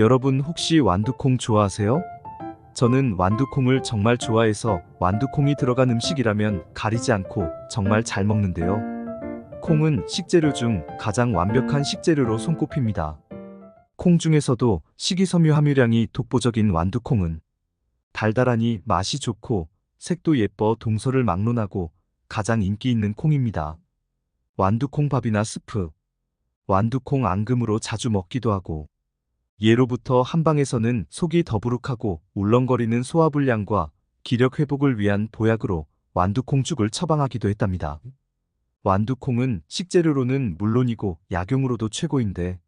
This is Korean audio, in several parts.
여러분 혹시 완두콩 좋아하세요? 저는 완두콩을 정말 좋아해서 완두콩이 들어간 음식이라면 가리지 않고 정말 잘 먹는데요. 콩은 식재료 중 가장 완벽한 식재료로 손꼽힙니다. 콩 중에서도 식이섬유 함유량이 독보적인 완두콩은 달달하니 맛이 좋고 색도 예뻐 동서를 막론하고 가장 인기 있는 콩입니다. 완두콩밥이나 스프, 완두콩 앙금으로 자주 먹기도 하고 예로부터 한방에서는 속이 더부룩하고 울렁거리는 소화불량과 기력 회복을 위한 보약으로 완두콩죽을 처방하기도 했답니다. 완두콩은 식재료로는 물론이고 약용으로도 최고인데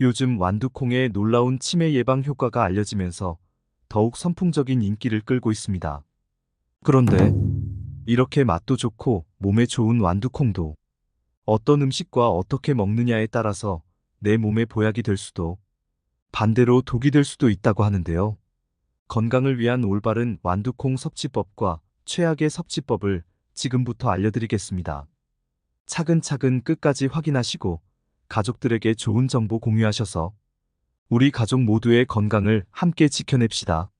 요즘 완두콩의 놀라운 치매 예방 효과가 알려지면서 더욱 선풍적인 인기를 끌고 있습니다. 그런데 이렇게 맛도 좋고 몸에 좋은 완두콩도 어떤 음식과 어떻게 먹느냐에 따라서 내 몸에 보약이 될 수도 반대로 독이 될 수도 있다고 하는데요. 건강을 위한 올바른 완두콩 섭취법과 최악의 섭취법을 지금부터 알려드리겠습니다. 차근차근 끝까지 확인하시고 가족들에게 좋은 정보 공유하셔서 우리 가족 모두의 건강을 함께 지켜냅시다.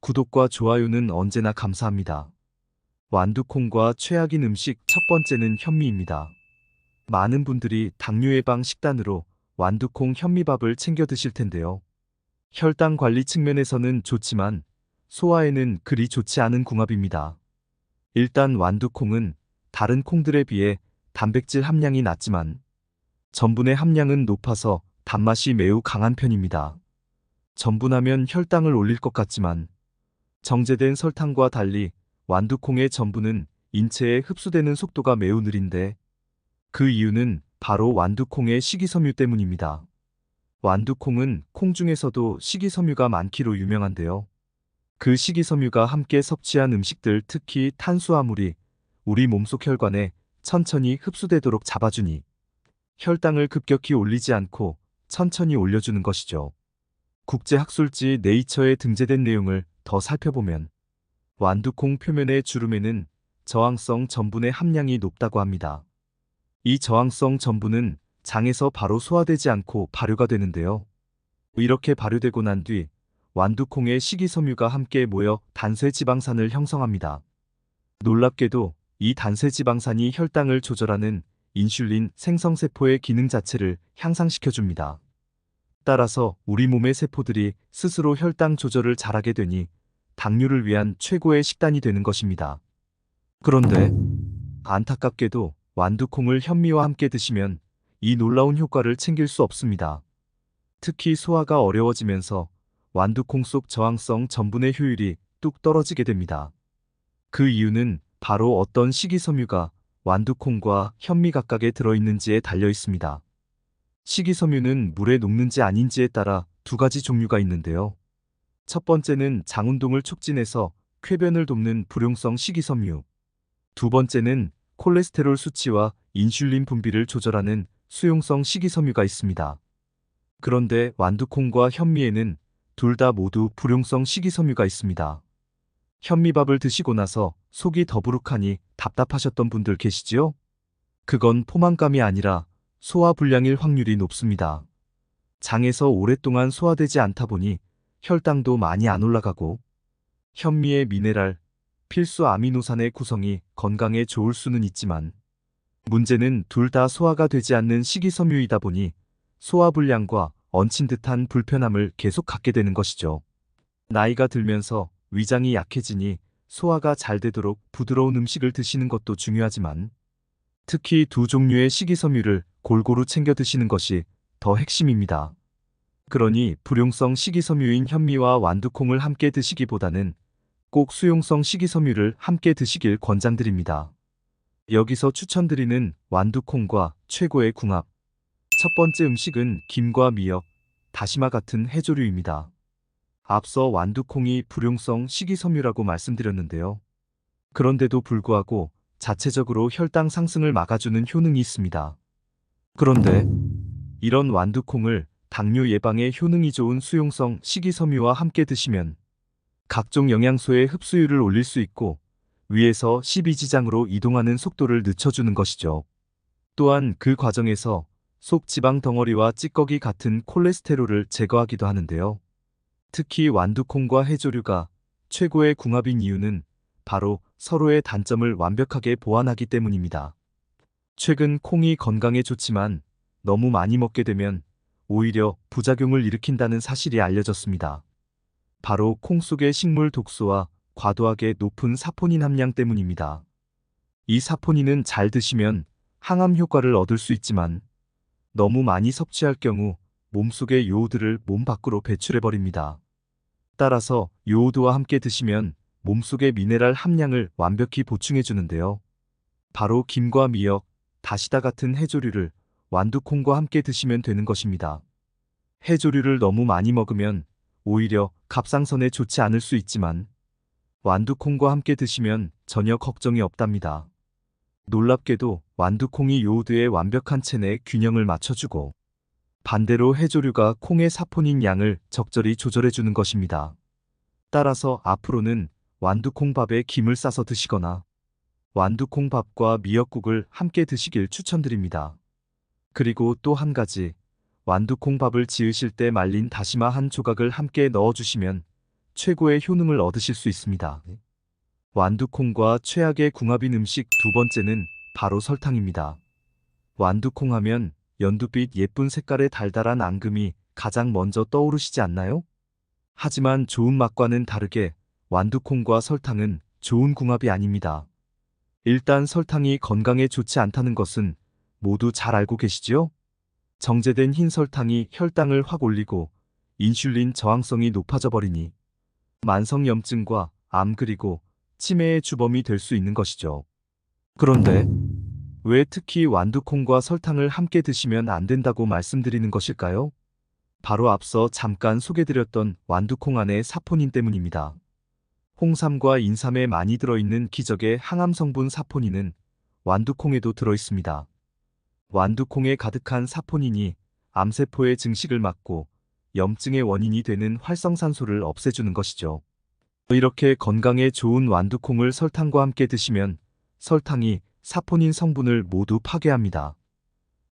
구독과 좋아요는 언제나 감사합니다. 완두콩과 최악인 음식 첫 번째는 현미입니다. 많은 분들이 당뇨 예방 식단으로 완두콩 현미밥을 챙겨 드실 텐데요. 혈당 관리 측면에서는 좋지만 소화에는 그리 좋지 않은 궁합입니다. 일단 완두콩은 다른 콩들에 비해 단백질 함량이 낮지만 전분의 함량은 높아서 단맛이 매우 강한 편입니다. 전분하면 혈당을 올릴 것 같지만 정제된 설탕과 달리 완두콩의 전분은 인체에 흡수되는 속도가 매우 느린데 그 이유는 바로 완두콩의 식이섬유 때문입니다. 완두콩은 콩 중에서도 식이섬유가 많기로 유명한데요. 그 식이섬유가 함께 섭취한 음식들 특히 탄수화물이 우리 몸속 혈관에 천천히 흡수되도록 잡아주니 혈당을 급격히 올리지 않고 천천히 올려주는 것이죠. 국제학술지 네이처에 등재된 내용을 더 살펴보면 완두콩 표면의 주름에는 저항성 전분의 함량이 높다고 합니다. 이 저항성 전분은 장에서 바로 소화되지 않고 발효가 되는데요. 이렇게 발효되고 난 뒤 완두콩의 식이섬유가 함께 모여 단세지방산을 형성합니다. 놀랍게도 이 단세지방산이 혈당을 조절하는 인슐린 생성세포의 기능 자체를 향상시켜줍니다. 따라서 우리 몸의 세포들이 스스로 혈당 조절을 잘하게 되니 당뇨를 위한 최고의 식단이 되는 것입니다. 그런데 안타깝게도 완두콩을 현미와 함께 드시면 이 놀라운 효과를 챙길 수 없습니다. 특히 소화가 어려워지면서 완두콩 속 저항성 전분의 효율이 뚝 떨어지게 됩니다. 그 이유는 바로 어떤 식이섬유가 완두콩과 현미 각각에 들어있는지에 달려 있습니다. 식이섬유는 물에 녹는지 아닌지에 따라 두 가지 종류가 있는데요. 첫 번째는 장운동을 촉진해서 쾌변을 돕는 불용성 식이섬유. 두 번째는 콜레스테롤 수치와 인슐린 분비를 조절하는 수용성 식이섬유가 있습니다. 그런데 완두콩과 현미에는 둘 다 모두 불용성 식이섬유가 있습니다. 현미밥을 드시고 나서 속이 더부룩하니 답답하셨던 분들 계시지요? 그건 포만감이 아니라 소화 불량일 확률이 높습니다. 장에서 오랫동안 소화되지 않다 보니 혈당도 많이 안 올라가고 현미의 미네랄, 필수 아미노산의 구성이 건강에 좋을 수는 있지만 문제는 둘 다 소화가 되지 않는 식이섬유이다 보니 소화불량과 얹힌 듯한 불편함을 계속 갖게 되는 것이죠. 나이가 들면서 위장이 약해지니 소화가 잘 되도록 부드러운 음식을 드시는 것도 중요하지만 특히 두 종류의 식이섬유를 골고루 챙겨 드시는 것이 더 핵심입니다. 그러니 불용성 식이섬유인 현미와 완두콩을 함께 드시기보다는 꼭 수용성 식이섬유를 함께 드시길 권장드립니다. 여기서 추천드리는 완두콩과 최고의 궁합. 첫 번째 음식은 김과 미역, 다시마 같은 해조류입니다. 앞서 완두콩이 불용성 식이섬유라고 말씀드렸는데요. 그런데도 불구하고 자체적으로 혈당 상승을 막아주는 효능이 있습니다. 그런데 이런 완두콩을 당뇨 예방에 효능이 좋은 수용성 식이섬유와 함께 드시면 각종 영양소의 흡수율을 올릴 수 있고 위에서 12지장으로 이동하는 속도를 늦춰주는 것이죠. 또한 그 과정에서 속 지방 덩어리와 찌꺼기 같은 콜레스테롤을 제거하기도 하는데요. 특히 완두콩과 해조류가 최고의 궁합인 이유는 바로 서로의 단점을 완벽하게 보완하기 때문입니다. 최근 콩이 건강에 좋지만 너무 많이 먹게 되면 오히려 부작용을 일으킨다는 사실이 알려졌습니다. 바로 콩 속의 식물 독소와 과도하게 높은 사포닌 함량 때문입니다. 이 사포닌은 잘 드시면 항암 효과를 얻을 수 있지만 너무 많이 섭취할 경우 몸속의 요오드를 몸 밖으로 배출해버립니다. 따라서 요오드와 함께 드시면 몸속의 미네랄 함량을 완벽히 보충해주는데요. 바로 김과 미역, 다시다 같은 해조류를 완두콩과 함께 드시면 되는 것입니다. 해조류를 너무 많이 먹으면 오히려 갑상선에 좋지 않을 수 있지만 완두콩과 함께 드시면 전혀 걱정이 없답니다. 놀랍게도 완두콩이 요오드의 완벽한 체내 균형을 맞춰주고 반대로 해조류가 콩의 사포닌 양을 적절히 조절해주는 것입니다. 따라서 앞으로는 완두콩밥에 김을 싸서 드시거나 완두콩밥과 미역국을 함께 드시길 추천드립니다. 그리고 또 한 가지, 완두콩밥을 지으실 때 말린 다시마 한 조각을 함께 넣어주시면 최고의 효능을 얻으실 수 있습니다. 완두콩과 최악의 궁합인 음식 두 번째는 바로 설탕입니다. 완두콩 하면 연두빛 예쁜 색깔의 달달한 앙금이 가장 먼저 떠오르시지 않나요? 하지만 좋은 맛과는 다르게 완두콩과 설탕은 좋은 궁합이 아닙니다. 일단 설탕이 건강에 좋지 않다는 것은 모두 잘 알고 계시지요? 정제된 흰 설탕이 혈당을 확 올리고 인슐린 저항성이 높아져 버리니 만성염증과 암 그리고 치매의 주범이 될 수 있는 것이죠. 그런데 왜 특히 완두콩과 설탕을 함께 드시면 안 된다고 말씀드리는 것일까요? 바로 앞서 잠깐 소개드렸던 완두콩 안의 사포닌 때문입니다. 홍삼과 인삼에 많이 들어있는 기적의 항암 성분 사포닌은 완두콩에도 들어있습니다. 완두콩에 가득한 사포닌이 암세포의 증식을 막고 염증의 원인이 되는 활성산소를 없애주는 것이죠. 이렇게 건강에 좋은 완두콩을 설탕과 함께 드시면 설탕이 사포닌 성분을 모두 파괴합니다.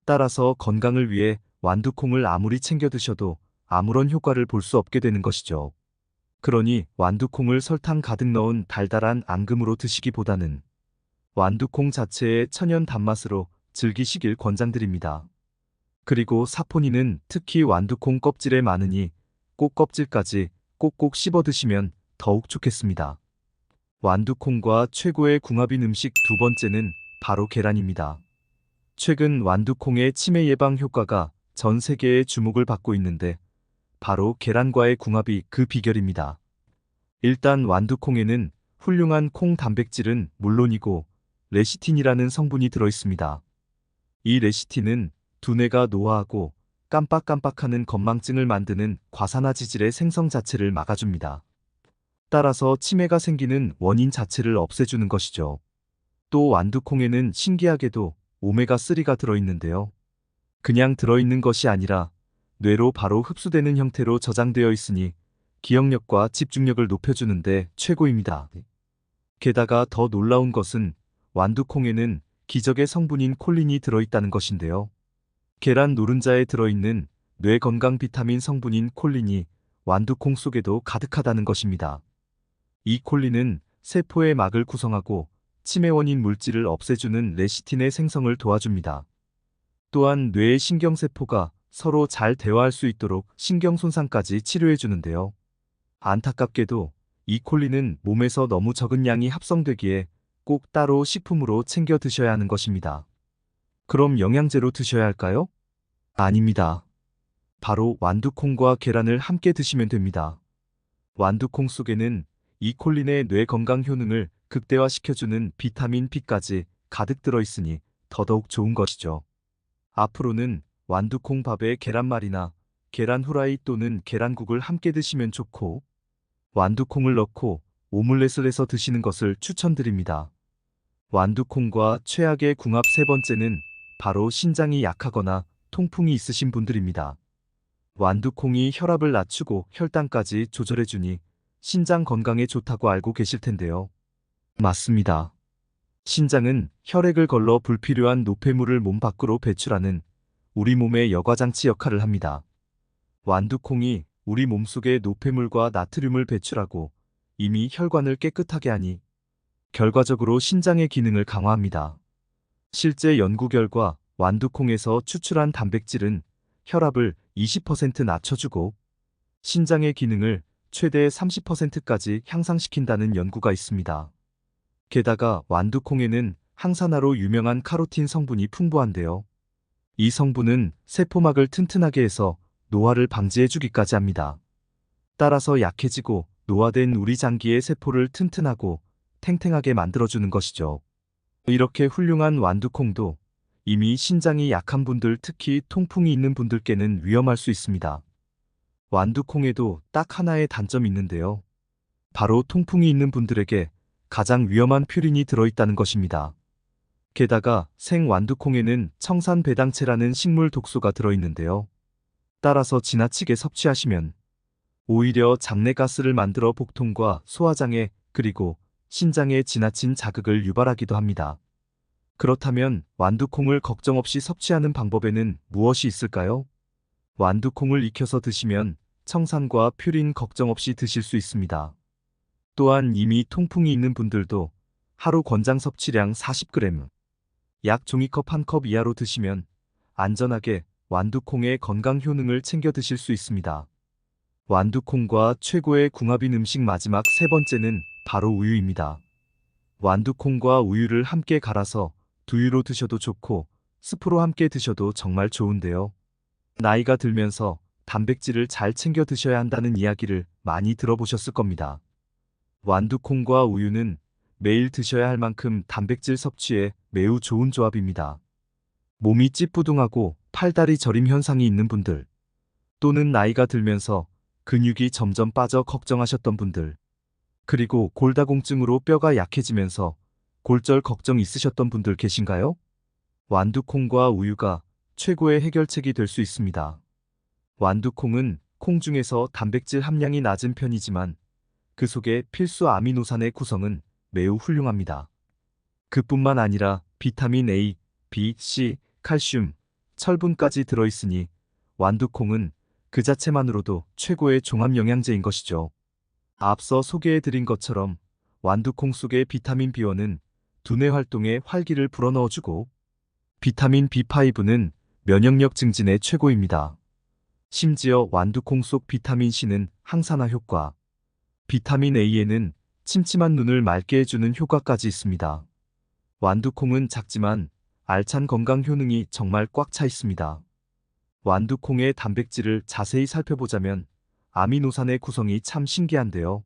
따라서 건강을 위해 완두콩을 아무리 챙겨 드셔도 아무런 효과를 볼 수 없게 되는 것이죠. 그러니 완두콩을 설탕 가득 넣은 달달한 앙금으로 드시기보다는 완두콩 자체의 천연 단맛으로 즐기시길 권장드립니다. 그리고 사포닌은 특히 완두콩 껍질에 많으니 꼭 껍질까지 꼭꼭 씹어 드시면 더욱 좋겠습니다. 완두콩과 최고의 궁합인 음식 두 번째는 바로 계란입니다. 최근 완두콩의 치매 예방 효과가 전 세계의 주목을 받고 있는데 바로 계란과의 궁합이 그 비결입니다. 일단 완두콩에는 훌륭한 콩 단백질은 물론이고 레시틴이라는 성분이 들어있습니다. 이 레시틴은 두뇌가 노화하고 깜빡깜빡하는 건망증을 만드는 과산화지질의 생성 자체를 막아줍니다. 따라서 치매가 생기는 원인 자체를 없애주는 것이죠. 또 완두콩에는 신기하게도 오메가3가 들어있는데요. 그냥 들어있는 것이 아니라 뇌로 바로 흡수되는 형태로 저장되어 있으니 기억력과 집중력을 높여주는데 최고입니다. 게다가 더 놀라운 것은 완두콩에는 기적의 성분인 콜린이 들어있다는 것인데요. 계란 노른자에 들어있는 뇌 건강 비타민 성분인 콜린이 완두콩 속에도 가득하다는 것입니다. 이 콜린은 세포의 막을 구성하고 치매 원인 물질을 없애주는 레시틴의 생성을 도와줍니다. 또한 뇌의 신경세포가 서로 잘 대화할 수 있도록 신경 손상까지 치료해 주는데요. 안타깝게도 이 콜린은 몸에서 너무 적은 양이 합성되기에 꼭 따로 식품으로 챙겨 드셔야 하는 것입니다. 그럼 영양제로 드셔야 할까요? 아닙니다. 바로 완두콩과 계란을 함께 드시면 됩니다. 완두콩 속에는 이콜린의 뇌 건강 효능을 극대화시켜주는 비타민 B까지 가득 들어있으니 더더욱 좋은 것이죠. 앞으로는 완두콩 밥에 계란말이나 계란 후라이 또는 계란국을 함께 드시면 좋고 완두콩을 넣고 오믈렛을 해서 드시는 것을 추천드립니다. 완두콩과 최악의 궁합 세 번째는 바로 신장이 약하거나 통풍이 있으신 분들입니다. 완두콩이 혈압을 낮추고 혈당까지 조절해주니 신장 건강에 좋다고 알고 계실 텐데요. 맞습니다. 신장은 혈액을 걸러 불필요한 노폐물을 몸 밖으로 배출하는 우리 몸의 여과장치 역할을 합니다. 완두콩이 우리 몸속에 노폐물과 나트륨을 배출하고 이미 혈관을 깨끗하게 하니 결과적으로 신장의 기능을 강화합니다. 실제 연구 결과 완두콩에서 추출한 단백질은 혈압을 20% 낮춰주고 신장의 기능을 최대 30%까지 향상시킨다는 연구가 있습니다. 게다가 완두콩에는 항산화로 유명한 카로틴 성분이 풍부한데요. 이 성분은 세포막을 튼튼하게 해서 노화를 방지해주기까지 합니다. 따라서 약해지고 노화된 우리 장기의 세포를 튼튼하고 탱탱하게 만들어주는 것이죠. 이렇게 훌륭한 완두콩도 이미 신장이 약한 분들 특히 통풍이 있는 분들께는 위험할 수 있습니다. 완두콩에도 딱 하나의 단점이 있는데요. 바로 통풍이 있는 분들에게 가장 위험한 퓨린이 들어있다는 것입니다. 게다가 생 완두콩에는 청산 배당체라는 식물 독소가 들어있는데요. 따라서 지나치게 섭취하시면 오히려 장내가스를 만들어 복통과 소화장애 그리고 신장에 지나친 자극을 유발하기도 합니다. 그렇다면 완두콩을 걱정 없이 섭취하는 방법에는 무엇이 있을까요? 완두콩을 익혀서 드시면 청산과 퓨린 걱정 없이 드실 수 있습니다. 또한 이미 통풍이 있는 분들도 하루 권장 섭취량 40g, 약 종이컵 한 컵 이하로 드시면 안전하게 완두콩의 건강 효능을 챙겨 드실 수 있습니다. 완두콩과 최고의 궁합인 음식 마지막 세 번째는 바로 우유입니다. 완두콩과 우유를 함께 갈아서 두유로 드셔도 좋고 스프로 함께 드셔도 정말 좋은데요. 나이가 들면서 단백질을 잘 챙겨 드셔야 한다는 이야기를 많이 들어보셨을 겁니다. 완두콩과 우유는 매일 드셔야 할 만큼 단백질 섭취에 매우 좋은 조합입니다. 몸이 찌뿌둥하고 팔다리 저림 현상이 있는 분들, 또는 나이가 들면서 근육이 점점 빠져 걱정하셨던 분들, 그리고 골다공증으로 뼈가 약해지면서 골절 걱정 있으셨던 분들 계신가요? 완두콩과 우유가 최고의 해결책이 될 수 있습니다. 완두콩은 콩 중에서 단백질 함량이 낮은 편이지만 그 속에 필수 아미노산의 구성은 매우 훌륭합니다. 그뿐만 아니라 비타민 A, B, C, 칼슘, 철분까지 들어있으니 완두콩은 그 자체만으로도 최고의 종합 영양제인 것이죠. 앞서 소개해드린 것처럼 완두콩 속의 비타민 B1은 두뇌 활동에 활기를 불어넣어주고 비타민 B5는 면역력 증진에 최고입니다. 심지어 완두콩 속 비타민 C는 항산화 효과, 비타민 A에는 침침한 눈을 맑게 해주는 효과까지 있습니다. 완두콩은 작지만 알찬 건강 효능이 정말 꽉 차 있습니다. 완두콩의 단백질을 자세히 살펴보자면 아미노산의 구성이 참 신기한데요.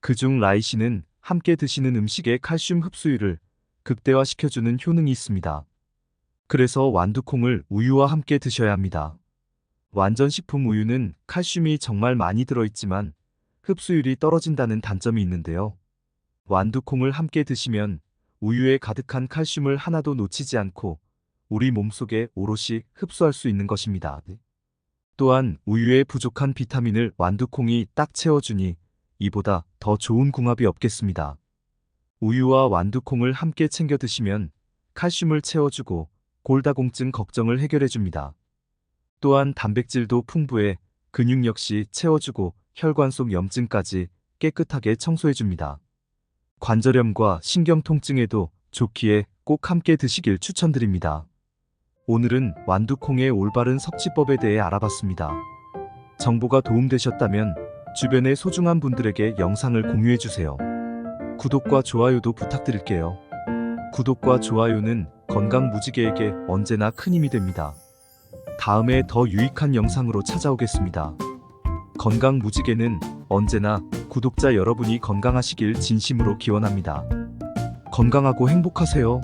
그중 라이신은 함께 드시는 음식의 칼슘 흡수율을 극대화시켜주는 효능이 있습니다. 그래서 완두콩을 우유와 함께 드셔야 합니다. 완전식품 우유는 칼슘이 정말 많이 들어있지만 흡수율이 떨어진다는 단점이 있는데요. 완두콩을 함께 드시면 우유에 가득한 칼슘을 하나도 놓치지 않고 우리 몸속에 오롯이 흡수할 수 있는 것입니다. 또한 우유에 부족한 비타민을 완두콩이 딱 채워주니 이보다 더 좋은 궁합이 없겠습니다. 우유와 완두콩을 함께 챙겨 드시면 칼슘을 채워주고 골다공증 걱정을 해결해줍니다. 또한 단백질도 풍부해 근육 역시 채워주고 혈관 속 염증까지 깨끗하게 청소해줍니다. 관절염과 신경 통증에도 좋기에 꼭 함께 드시길 추천드립니다. 오늘은 완두콩의 올바른 섭취법에 대해 알아봤습니다. 정보가 도움되셨다면 주변의 소중한 분들에게 영상을 공유해주세요. 구독과 좋아요도 부탁드릴게요. 구독과 좋아요는 건강 무지개에게 언제나 큰 힘이 됩니다. 다음에 더 유익한 영상으로 찾아오겠습니다. 건강 무지개는 언제나 구독자 여러분이 건강하시길 진심으로 기원합니다. 건강하고 행복하세요.